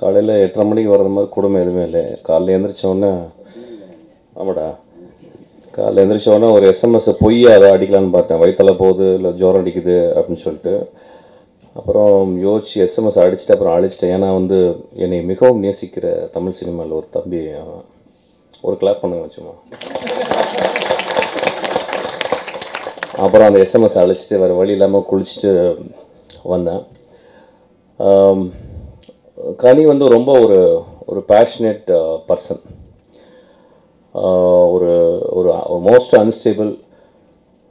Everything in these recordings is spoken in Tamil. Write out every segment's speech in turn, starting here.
காலையில் எட்டரை மணிக்கு வர்றது மாதிரி கொடுமை எதுவுமே இல்லை காலையில் எழுந்திரிச்சோடனே ஆமாடா. காலையில் எழுந்திரிச்சோடனே ஒரு எஸ்எம்எஸ் பொய் அதை அடிக்கலான்னு பார்த்தேன். வயிற்றில் போகுது இல்லை ஜோரம் அடிக்குது அப்படின்னு சொல்லிட்டு. அப்புறம் யோசிச்சு எஸ்எம்எஸ் அடிச்சுட்டு அப்புறம் அழிச்சிட்டேன். ஏன்னா வந்து என்னை மிகவும் நேசிக்கிற தமிழ் சினிமாவில் ஒரு தம்பி ஒரு கிளாப் பண்ணுங்க வச்சுமா அப்புறம் அந்த எஸ்எம்எஸ் அழைச்சிட்டு வேறு வழி இல்லாமல் குளிச்சுட்டு வந்தேன். கனி வந்து ரொம்ப ஒரு ஒரு பேஷனேட் பர்சன் uh, uh, ஒரு ஒரு மோஸ்ட் அன்ஸ்டேபிள்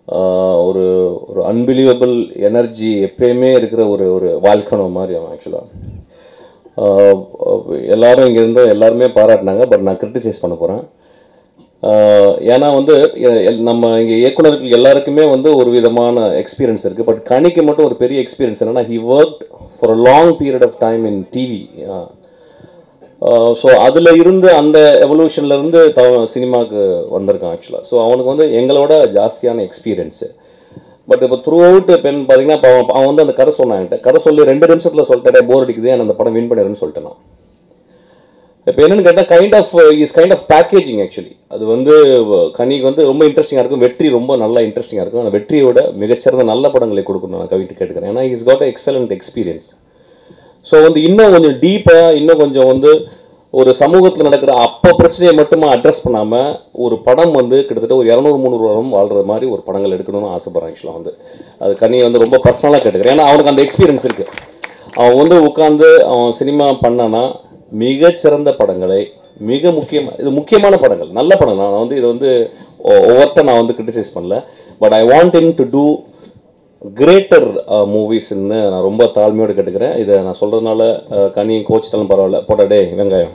uh, ஒரு ஒரு அன்பிலீவபிள் எனர்ஜி எப்பயுமே இருக்கிற ஒரு ஒரு வாழ்க்கணும் மாதிரி அவன் ஆக்சுவலாக எல்லாரும் இங்கேருந்து எல்லாருமே பாராட்டினாங்க பட் நான் கிரிட்டிசைஸ் பண்ண போகிறேன் ஏன்னா வந்து எ- நம்ம இங்கே இயக்குநர்கள் எல்லாருக்குமே வந்து ஒரு விதமான எக்ஸ்பீரியன்ஸ் இருக்குது பட் கனிக்கு மட்டும் ஒரு பெரிய எக்ஸ்பீரியன்ஸ் என்னென்னா he work for a long period of time in TV so அதில் இருந்து அந்த எவல்யூஷன்லேருந்து த சினிமாவுக்கு வந்திருக்கான் ஆக்சுவலாக ஸோ அவனுக்கு வந்து எங்களோட ஜாஸ்தியான எக்ஸ்பீரியன்ஸு பட் இப்போ த்ரூ அவுட் பெண் பார்த்தீங்கன்னா இப்போ அவன் வந்து அந்த கதை சொன்னான் என்கிட்ட. கதை சொல்லி ரெண்டு நிமிஷத்தில் சொல்லிட்டே போர் அடிக்குது எனக்கு அந்த படம் வின் பண்ணிடுறேன்னு சொல்லிட்டேன் இப்போ என்னென்னு கேட்டால் kind of is kind of packaging actually அது வந்து கனிக்கு வந்து ரொம்ப இன்ட்ரெஸ்டிங்காக இருக்கும். வெற்றி ரொம்ப நல்லா இன்ட்ரெஸ்டிங்காக இருக்கும். அந்த வெற்றியோட மிகச்சிறந்த நல்ல படங்களை கொடுக்கணும் நான் கவிட்டு கேட்டுக்கிறேன். ஏன்னா is got excellent experience so வந்து இன்னும் கொஞ்சம் டீப்பாக இன்னும் கொஞ்சம் வந்து ஒரு சமூகத்தில் நடக்கிற அப்போ பிரச்சனையை மட்டுமா அட்ரஸ் பண்ணாமல் ஒரு படம் வந்து கிட்டத்தட்ட ஒரு இரநூறு முந்நூறு வரும் வாழ்கிற மாதிரி ஒரு படங்கள் எடுக்கணும்னு ஆசைப்பட்றேன் ஆக்சுவலாக வந்து. அது கனியை வந்து ரொம்ப பர்சனலாக கேட்டுக்கிறேன். ஏன்னா அவனுக்கு அந்த எக்ஸ்பீரியன்ஸ் இருக்குது அவன் வந்து உட்காந்து அவன் சினிமா பண்ணானா மிகச்சிறந்த படங்களை மிக முக்கியமாக இது முக்கியமான படங்கள் நல்ல படம் நான் வந்து இது வந்து ஒவ்வொருத்த நான் வந்து கிரிட்டிசைஸ் பண்ணல. But I want in to do greater மூவிஸ்ன்னு நான் ரொம்ப தாழ்மையோடு கேட்டுக்கிறேன். இதை நான் சொல்கிறதுனால uh, கனி கோச்சிட்டாலும் பரவாயில்ல. போட்டா டே வெங்காயம்.